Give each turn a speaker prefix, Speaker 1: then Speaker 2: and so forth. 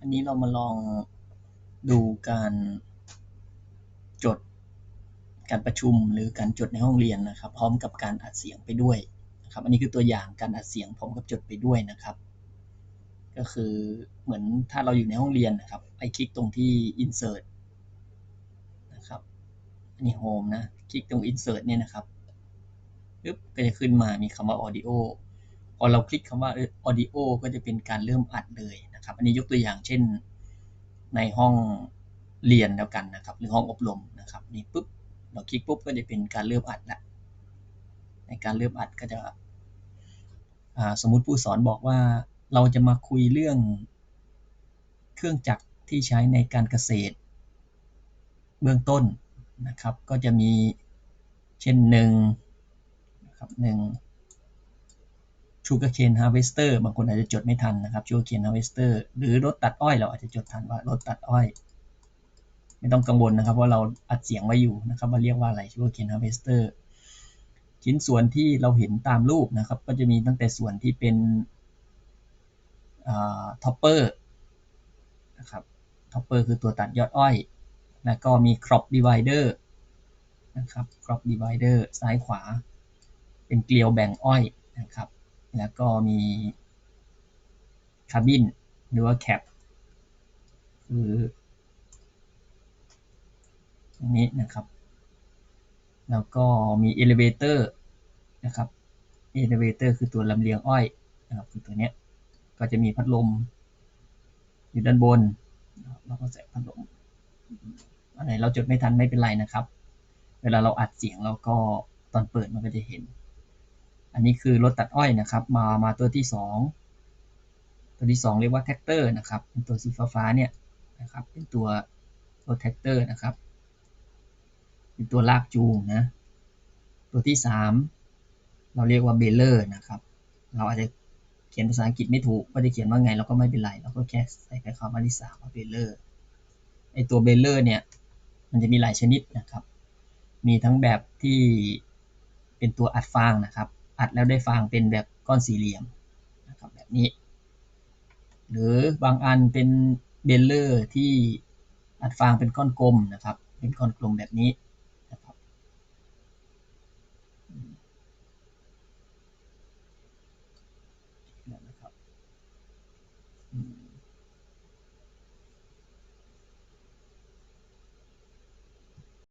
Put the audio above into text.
Speaker 1: อันนี้เรามาลองดูการจดการประชุมหรือการจดในห้องเรียนนะครับ พร้อมกับการอัดเสียงไปด้วยนะครับ อันนี้คือตัวอย่างการอัดเสียงพร้อมกับจดไปด้วยนะครับ ก็คือเหมือนถ้าเราอยู่ในห้องเรียนนะครับไปคลิกตรงที่ insert นะครับอันนี้ home นะ คลิกตรง insert เนี่ยนะครับปึ๊บก็จะขึ้นมามีคำว่า audio พอเราคลิกคำว่า audio ก็จะเป็นการเริ่มอัดเลยนะครับ อันนี้ยกตัวอย่างเช่นในห้องเรียนแล้วกันนะครับ หรือห้องอบรมนะครับนี่ปุ๊บเราคลิกปุ๊บก็จะเป็นการเริ่มอัดละในการเริ่มอัดก็จะสมมุติผู้สอนบอกว่าเราจะมาคุยเรื่องเครื่องจักรที่ใช้ในการเกษตร เบื้องต้นนะครับ ก็จะมีเช่นหนึ่งนะครับหนึ่ง sugarcane harvester บางคนอาจจะจดไม่ทันนะครับ sugarcane harvester หรือรถตัดอ้อยเราอาจจะจดทันว่ารถตัดอ้อย ไม่ต้องกังวลนะครับว่าเราอัดเสียงไว้อยู่นะครับว่าเรียกว่าอะไร sugarcane harvester ชิ้นส่วนที่เราเห็นตามรูปนะครับ ก็จะมีตั้งแต่ส่วนที่เป็นท็อปเปอร์นะครับท็อปเปอร์คือตัวตัดยอดอ้อย แล้วก็มี crop divider นะครับ crop divider ซ้ายขวา เป็นเกลียวแบ่งอ้อยนะครับ แล้วก็มีคาบินหรือว่าแคปคือตรงนี้นะครับ แล้วก็มีเอลิเวเตอร์นะครับเอลิเวเตอร์คือตัวลำเลียงอ้อยนะครับคือตัวนี้ก็จะมีพัดลม อยู่ด้านบนเราก็ใส่พัดลมอันไหนเราจดไม่ทันไม่เป็นไรนะครับ เวลาเราอัดเสียงเราก็ตอนเปิดมันก็จะเห็น อันนี้คือรถตัดอ้อยนะครับ มามาตัวที่ 2 ตัวที่ 2 เรียกว่าแท็กเตอร์นะครับเป็นตัวสีฟ้าเนี่ยนะครับเป็นตัวรถแท็กเตอร์นะครับเป็นตัวลากจูงนะตัวที่ 3 เราเรียกว่าเบลเลอร์นะครับเราอาจจะเขียนภาษาอังกฤษไม่ถูกก็จะเขียนว่าไงเราก็ไม่เป็นไรเราก็แค่ใส่แค่คำว่าที่สามว่าเบลเลอร์ไอตัวเบลเลอร์เนี่ยมันจะมีหลายชนิดนะครับ มีทั้งแบบที่เป็นตัวอัดฟางนะครับ อัดแล้วได้ฟางเป็นแบบก้อนสี่เหลี่ยมนะครับแบบนี้ หรือบางอันเป็นเบลเลอร์ที่อัดฟางเป็นก้อนกลมนะครับ เป็นก้อนกลมแบบนี้